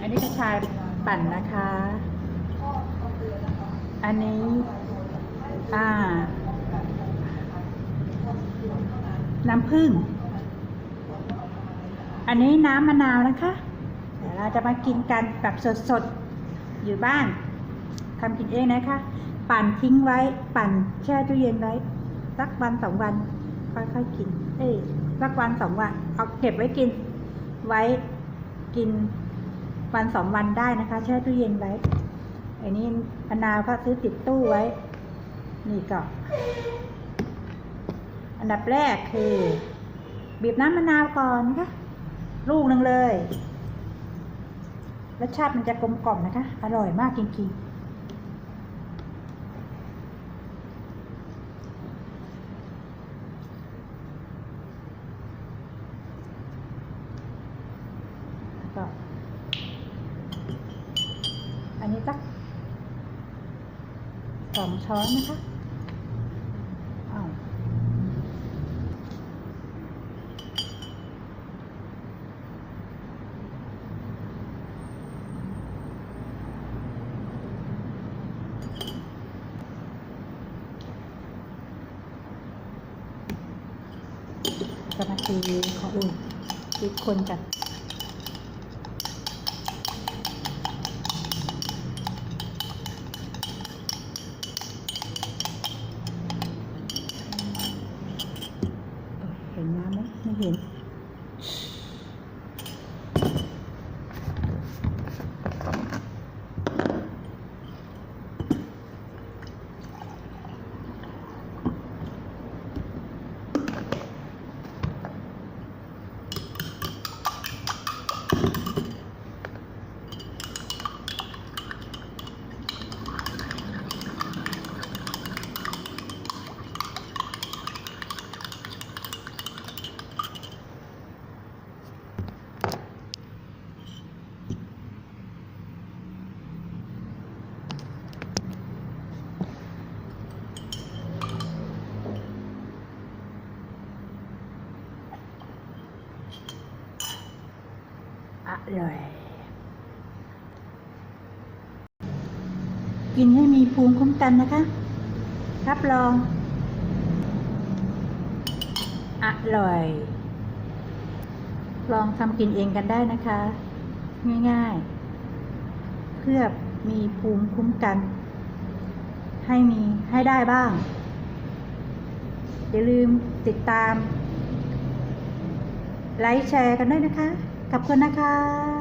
อันนี้กระชายปั่นนะคะ อันนี้ อ่า น้ำผึ้ง อันนี้น้ำมะนาวนะคะ เดี๋ยวเราจะมากินกันแบบสดๆ อยู่บ้านทำกินเองนะคะ ปั่นทิ้งไว้ ปั่นแช่ตู้เย็นไว้ สักวันสองวันค่อยๆกิน เอ้ยสักวันสองวัน เอาเก็บไว้กิน ไว้กิน วันสองวันได้นะคะ แช่ตู้เย็นไว้อันนี้มะนาวก็ซื้อติดตู้ไว้ นี่ก็ อันดับแรกคือ บีบน้ำมะนาวก่อนนะคะลูกหนึ่งเลย รสชาติมันจะกลมกล่อมนะคะ อร่อยมากจริงๆแล้วก็ อั นี้สักสองช้อนนะคะอ้าวจะมาตีของอื่นตีคนกัน น้ อร่อย กินให้มีภูมิคุ้มกันนะคะ รับรอง อร่อย ลองทำกินเองกันได้นะคะ ง่ายๆ เพื่อมีภูมิคุ้มกัน ให้มีให้ได้บ้าง อย่าลืมติดตามไลค์แชร์กันด้วยนะคะ ขอบคุณนะคะ